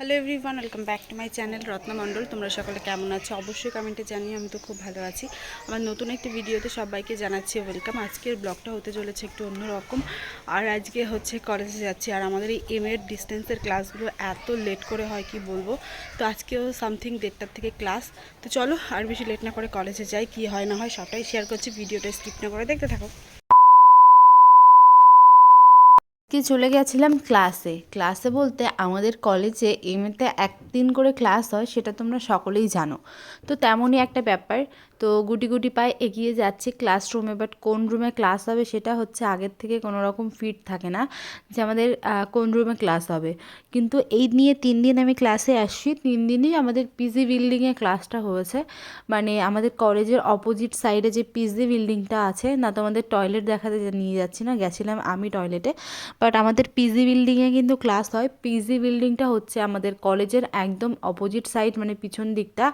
Hello everyone welcome back to my channel Ratna Mondal তোমরা সকলে কেমন আছো? অবশ্যই কমেন্টে জানিয়ে আমি তো খুব ভালো আছি। আমার নতুন একটি ভিডিওতে সবাইকে জানাচ্ছি ওয়েলকাম আজকের ব্লগটা হতে চলেছে একটু অন্যরকম। আর আজকে হচ্ছে কলেজে যাচ্ছি। আর আমাদের এই এম এর ডিস্টেন্সের ক্লাসগুলো এত লেট করে হয়, কি বলব? তো আজকেও সামথিং দেড়টার থেকে ক্লাস তো চলো, আর বেশি লেট না করে কলেজে যাই, কি হয় না হয় সবটাই শেয়ার করছি। ভিডিওটা স্কিপ না করে দেখতে থাকো। আজকে চলে গেছিলাম ক্লাসে ক্লাসে বলতে আমাদের কলেজে এমনিতে একদিন করে ক্লাস হয়, সেটা তোমরা সকলেই জানো। তো তেমনই একটা ব্যাপার তো গুটি গুটি পায়ে এগিয়ে যাচ্ছি ক্লাসরুমে বাট কোন রুমে ক্লাস হবে সেটা হচ্ছে আগের থেকে কোনো রকম ফিট থাকে না যে আমাদের কোন রুমে ক্লাস হবে। কিন্তু এই নিয়ে তিন দিন আমি ক্লাসে আসছি, তিন দিনই আমাদের পিজি বিল্ডিংয়ে ক্লাসটা হয়েছে। মানে আমাদের কলেজের অপোজিট সাইডে যে পিজি বিল্ডিংটা আছে, না তোমাদের টয়লেট দেখাতে নিয়ে যাচ্ছি না, গেছিলাম আমি টয়লেটে বাট আমাদের পিজি বিল্ডিংয়ে কিন্তু ক্লাস হয়। পিজি বিল্ডিংটা হচ্ছে আমাদের কলেজের একদম অপোজিট সাইড মানে পিছন দিকটা।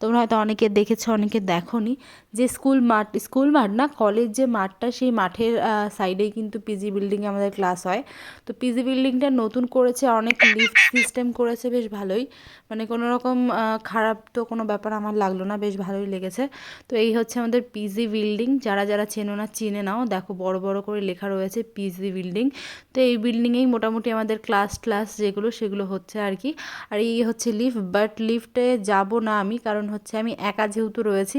তোমরা হয়তো অনেকে দেখেছ, অনেকে দেখোনি যে স্কুল মাঠ স্কুল মাঠ না কলেজ যে মাঠটা সেই মাঠের সাইডেই কিন্তু পিজি বিল্ডিংয়ে আমাদের ক্লাস হয়। তো পিজি বিল্ডিংটা নতুন করেছে, অনেক লিফট সিস্টেম করেছে, বেশ ভালোই। মানে কোনো রকম খারাপ তো কোনো ব্যাপার আমার লাগল না, বেশ ভালোই লেগেছে। তো এই হচ্ছে আমাদের পিজি বিল্ডিং যারা যারা চেনো না, চিনে নাও। দেখো, বড় বড় করে লেখা রয়েছে পিজি বিল্ডিং তো এই বিল্ডিংয়েই মোটামুটি আমাদের ক্লাস ক্লাস যেগুলো, সেগুলো হচ্ছে আর কি। আর এই হচ্ছে লিফট বাট লিফটে যাব না আমি, কারণ হচ্ছে আমি একা যেহেতু রয়েছি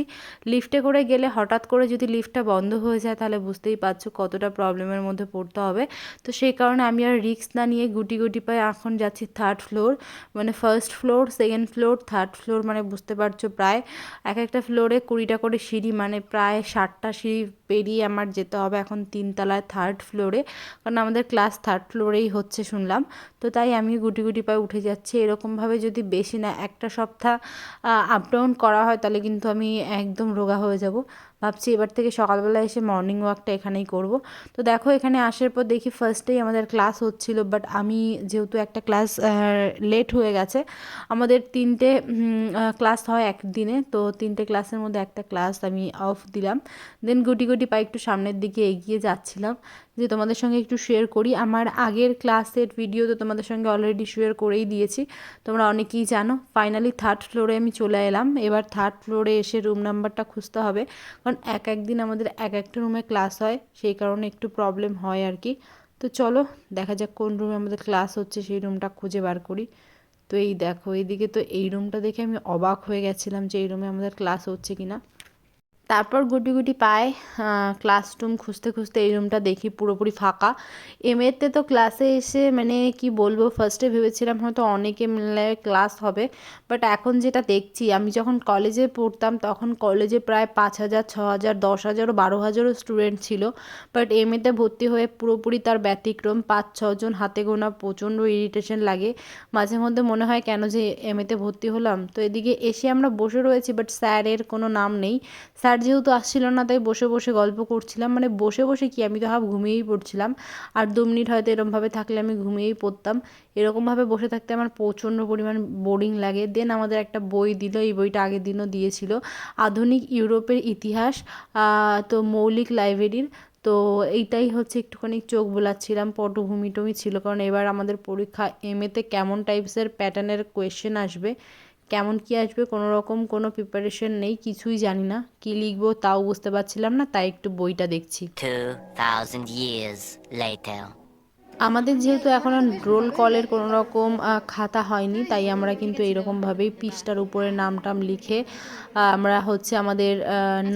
লিফটে করে গেলে হঠাৎ করে যদি লিফটটা বন্ধ হয়ে যায়, তাহলে বুঝতেই পারছ কতটা প্রবলেমের মধ্যে পড়তে হবে। তো সেই কারণে আমি আর রিক্স না নিয়ে গুটি গুটি পায়ে এখন যাচ্ছি থার্ড ফ্লোর মানে first floor second floor third floor মানে বুঝতে পারছ প্রায় এক একটা ফ্লোরে কুড়িটা করে সিঁড়ি মানে প্রায় ষাটটা সিঁড়ি পেরিয়ে আমার যেতে হবে এখন তিনতলায় থার্ড ফ্লোরে কারণ আমাদের ক্লাস থার্ড ফ্লোরেই হচ্ছে শুনলাম। তো তাই আমি গুটি গুটি পায়ে উঠে যাচ্ছি। এরকমভাবে যদি বেশি না, একটা সপ্তাহ আপ ডাউন করা হয়, তাহলে কিন্তু আমি একদম রোগা হয়ে যাব। ভাবছি এবার থেকে সকালবেলা এসে মর্নিং ওয়াকটা এখানেই করব। তো দেখো, এখানে আসার পর দেখি ফার্স্টেই আমাদের ক্লাস হচ্ছিল বাট আমি যেহেতু একটা ক্লাস লেট হয়ে গেছে, আমাদের তিনটে ক্লাস হয় একদিনে। তো তিনটে ক্লাসের মধ্যে একটা ক্লাস আমি অফ দিলাম। দেন গুটি গুটি পাই একটু সামনের দিকে এগিয়ে যাচ্ছিলাম, যে তোমাদের সঙ্গে একটু শেয়ার করি। আমার আগের ক্লাসের ভিডিও তো তোমাদের সঙ্গে অলরেডি শেয়ার করেই দিয়েছি। তোমরা অনেকেই জানো ফাইনালি থার্ড ফ্লোরে আমি চলে এলাম। এবার থার্ড ফ্লোরে এসে রুম নাম্বারটা খুঁজতে হবে, কারণ এক এক দিন আমাদের এক একটা রুমে ক্লাস হয়, সেই কারণে একটু প্রবলেম হয় আর কি। তো চলো, দেখা যাক কোন রুমে আমাদের ক্লাস হচ্ছে, সেই রুমটা খুঁজে বার করি। তো এই দেখো, এইদিকে তো এই রুমটা দেখে আমি অবাক হয়ে গেছিলাম যে এই রুমে আমাদের ক্লাস হচ্ছে কি না তারপর গুটি গুটি পায় ক্লাসরুম খুঁজতে খুঁজতে এই রুমটা দেখি পুরোপুরি ফাঁকা। এমএতে তো ক্লাসে এসে মানে কি বলব ফার্স্টে ভেবেছিলাম হয়তো অনেকে মিলে ক্লাস হবে বাট এখন যেটা দেখছি, আমি যখন কলেজে পড়তাম তখন কলেজে প্রায় পাঁচ হাজার, ছ হাজার, দশ হাজারও বারো হাজারও স্টুডেন্ট ছিল বাট এমএতে ভর্তি হয়ে পুরোপুরি তার ব্যতিক্রম, পাঁচ ছজন হাতে গোনা প্রচণ্ড ইরিটেশন লাগে। মাঝে মধ্যে মনে হয় কেন যে এমএতে ভর্তি হলাম। তো এদিকে এসে আমরা বসে রয়েছি বাট স্যারের কোনো নাম নেই। স্যার যেহেতু আসছিল না, তাই বসে বসে গল্প করছিলাম। মানে বসে বসে কি, আমি তো হাফ ঘুমিয়েই পড়ছিলাম। আর দু মিনিট হয়তো এরমভাবে থাকলে আমি ঘুমিয়েই পড়তাম। এরকমভাবে বসে থাকতে আমার প্রচণ্ড পরিমাণ বোরিং লাগে। দেন আমাদের একটা বই দিল, এই বইটা আগের দিনও দিয়েছিল। আধুনিক ইউরোপের ইতিহাস তো মৌলিক লাইব্রেরির। তো এইটাই হচ্ছে একটুখানি চোখ বোলাচ্ছিলাম পটভূমি টমি ছিল। কারণ এবার আমাদের পরীক্ষা এমএতে কেমন টাইপসের প্যাটার্নের কোয়েশ্চেন আসবে। কেমন কি আসবে কোনো রকম কোনো প্রিপারেশন নেই কিছুই জানি না কি লিখব তাও বুঝতে পারছিলাম না তাই একটু বইটা দেখছি 2,000 years later. আমাদের যেহেতু এখনও রোল কলের কোনো রকম খাতা হয়নি, তাই আমরা কিন্তু এইরকমভাবেই পিসটার উপরে নাম টাম লিখে আমরা হচ্ছে আমাদের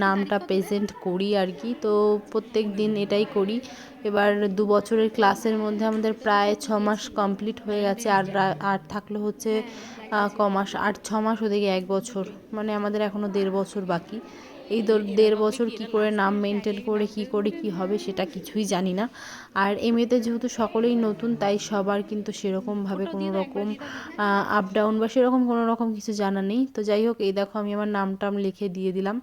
নামটা প্রেজেন্ট করি আর কি। তো প্রত্যেক দিন এটাই করি। এবার দু বছরের ক্লাসের মধ্যে আমাদের প্রায় ছ মাস কমপ্লিট হয়ে গেছে, আর আর থাকল হচ্ছে ক মাস, আর ছ মাস ওদিকে এক বছর। মানে আমাদের এখনও দেড় বছর বাকি। এই দেড় বছর কি করে নাম মেনটেন করে, কি করে, কি হবে সেটা কিছুই জানি না। আর এমনিতে যেহেতু সকলেই নতুন, তাই সবার কিন্তু সেরকমভাবে কোনো রকম আপ ডাউন বা সেরকম কোনো রকম কিছু জানা নেই। তো যাই হোক, এই দেখো আমি আমার নাম টাম লিখে দিয়ে দিলাম।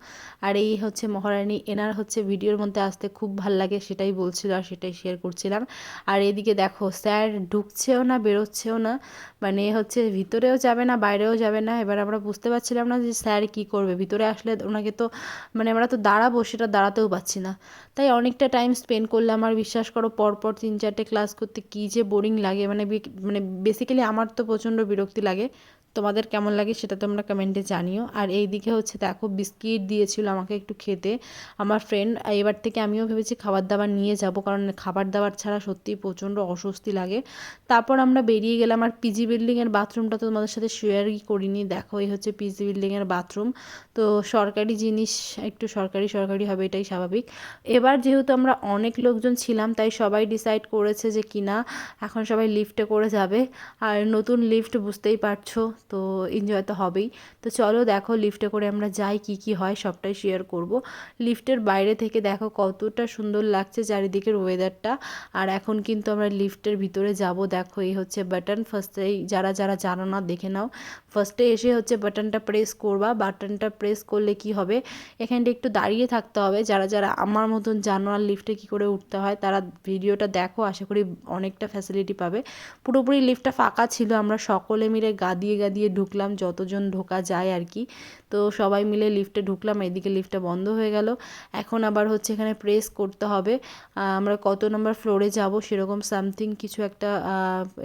আর এই হচ্ছে মহারানী, এনার হচ্ছে ভিডিওর মধ্যে আসতে খুব ভালো লাগে, সেটাই বলছিল আর সেটাই শেয়ার করছিলাম। আর এদিকে দেখো, স্যার ঢুকছেও না, বেরোচ্ছেও না মানে হচ্ছে ভিতরেও যাবে না, বাইরেও যাবে না। এবার আমরা বুঝতে পারছিলাম না যে স্যার কি করবে। ভিতরে আসলে ওনাকে তো মানে আমরা তো দাঁড়াবো, সেটা দাঁড়াতেও পাচ্ছি না। তাই অনেকটা টাইম স্পেন্ড করলে আমার বিশ্বাস করো পরপর তিন চারটে ক্লাস করতে কী যে বোরিং লাগে। মানে মানে বেসিক্যালি আমার তো প্রচণ্ড বিরক্তি লাগে। তোমাদের কেমন লাগে সেটা তোমরা কমেন্টে জানিও। আর এই দিকে হচ্ছে দেখো, বিস্কিট দিয়েছিল আমাকে একটু খেতে। আমার ফ্রেন্ড এবার থেকে আমিও ভেবেছি খাবার দাবার নিয়ে যাব, কারণ খাবার দাবার ছাড়া সত্যিই প্রচণ্ড অস্বস্তি লাগে। তারপর আমরা বেরিয়ে গেলাম, আর পিজি বিল্ডিংয়ের বাথরুমটা তো তোমাদের সাথে শেয়ারই করিনি। দেখো, এই হচ্ছে পিজি বিল্ডিংয়ের বাথরুম তো সরকারি জিনিস, একটু সরকারি সরকারি হবে, এটাই স্বাভাবিক। এবার যেহেতু আমরা অনেক লোকজন ছিলাম, তাই সবাই ডিসাইড করেছে যে কিনা, এখন সবাই লিফটে করে যাবে। আর নতুন লিফট বুঝতেই পারছ তো এনজয় তো হবেই। তো চলো দেখো লিফটে করে আমরা যাই, কি কি হয়, সবটাই শেয়ার করব। লিফটের বাইরে থেকে দেখো কতটা সুন্দর লাগছে চারিদিকের ওয়েদারটা আর এখন কিন্তু আমরা লিফটের ভিতরে যাব। দেখো এই হচ্ছে বাটন ফার্স্টেই যারা যারা জানো না, দেখে নাও। ফার্স্টে এসে হচ্ছে বাটনটা প্রেস করবা। বাটনটা প্রেস করলে কি হবে? এখানটা একটু দাঁড়িয়ে থাকতে হবে। যারা যারা আমার মতন জানো আর লিফটে কী করে উঠতে হয়, তারা ভিডিওটা দেখো। আশা করি অনেকটা ফ্যাসিলিটি পাবে। পুরোপুরি লিফটটা ফাঁকা ছিল। আমরা সকলে মিলে গা দিয়ে, গা দিয়ে ঢুকলাম, যতজন ঢোকা যায় আর কি। তো সবাই মিলে লিফটে ঢুকলাম এদিকে লিফটটা বন্ধ হয়ে গেল। এখন আবার হচ্ছে এখানে প্রেস করতে হবে। আমরা কত নম্বর ফ্লোরে যাব সেরকম সামথিং কিছু একটা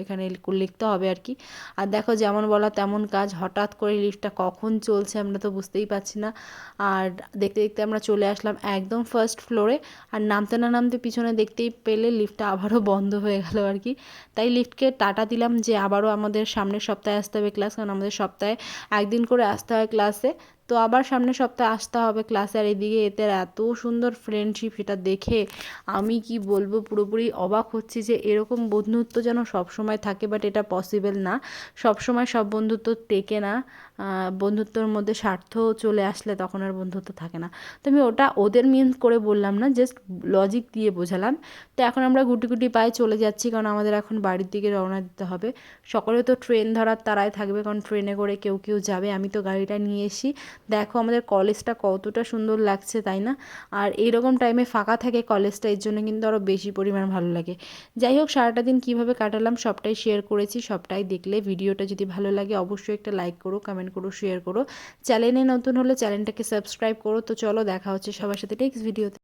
এখানে লিখতে হবে আর কি। আর দেখো যেমন বলা তেমন কাজ, হঠাৎ করে লিফটটা কখন চলছে আমরা তো বুঝতেই পারছি না। আর দেখতে দেখতে আমরা চলে আসলাম একদম ফার্স্ট ফ্লোরে আর নামতে না নামতে পিছনে দেখতেই পেলে লিফটটা আবারও বন্ধ হয়ে গেল আর কি। তাই লিফটকে টাটা দিলাম যে আবারও আমাদের সামনের সপ্তাহে আসতে হবে ক্লাস আমাদের সপ্তাহে একদিন করে আসতে হয় ক্লাসে তো আবার সামনের সপ্তাহে আসতে হবে ক্লাসে আর এদিকে। এদের এত সুন্দর ফ্রেন্ডশিপ সেটা দেখে আমি কি বলব, পুরোপুরি অবাক হচ্ছি যে এরকম বন্ধুত্ব যেন সব সময় থাকে বাট এটা পসিবল না। সব সময় সব বন্ধুত্ব টেকে না। বন্ধুত্বর মধ্যে স্বার্থ চলে আসলে তখন আর বন্ধুত্ব থাকে না। তো আমি ওটা ওদের মিন্স করে বললাম না জাস্ট লজিক দিয়ে বোঝালাম। তো এখন আমরা গুটি গুটি পায়ে চলে যাচ্ছি, কারণ আমাদের এখন বাড়ির দিকে রওনা দিতে হবে। সকলে তো ট্রেন ধরার তারাই থাকবে, কারণ ট্রেনে করে কেউ কেউ যাবে, আমি তো গাড়িটা নিয়ে এসি দেখো আমাদের কলেজটা কতটা সুন্দর লাগছে, তাই না? আর এইরকম টাইমে ফাঁকা থাকে কলেজটা এর জন্য কিন্তু আরও বেশি পরিমাণ ভালো লাগে। যাই হোক, সারাটা দিন কীভাবে কাটালাম সবটাই শেয়ার করেছি, সবটাই দেখলে ভিডিওটা যদি ভালো লাগে অবশ্যই একটা লাইক করো কমেন্ট করো শেয়ার করো। চ্যানেলে নতুন হলে চ্যানেলটাকে সাবস্ক্রাইব করো। তো চলো, দেখা হচ্ছে সবার সাথে নেক্সট ভিডিওতে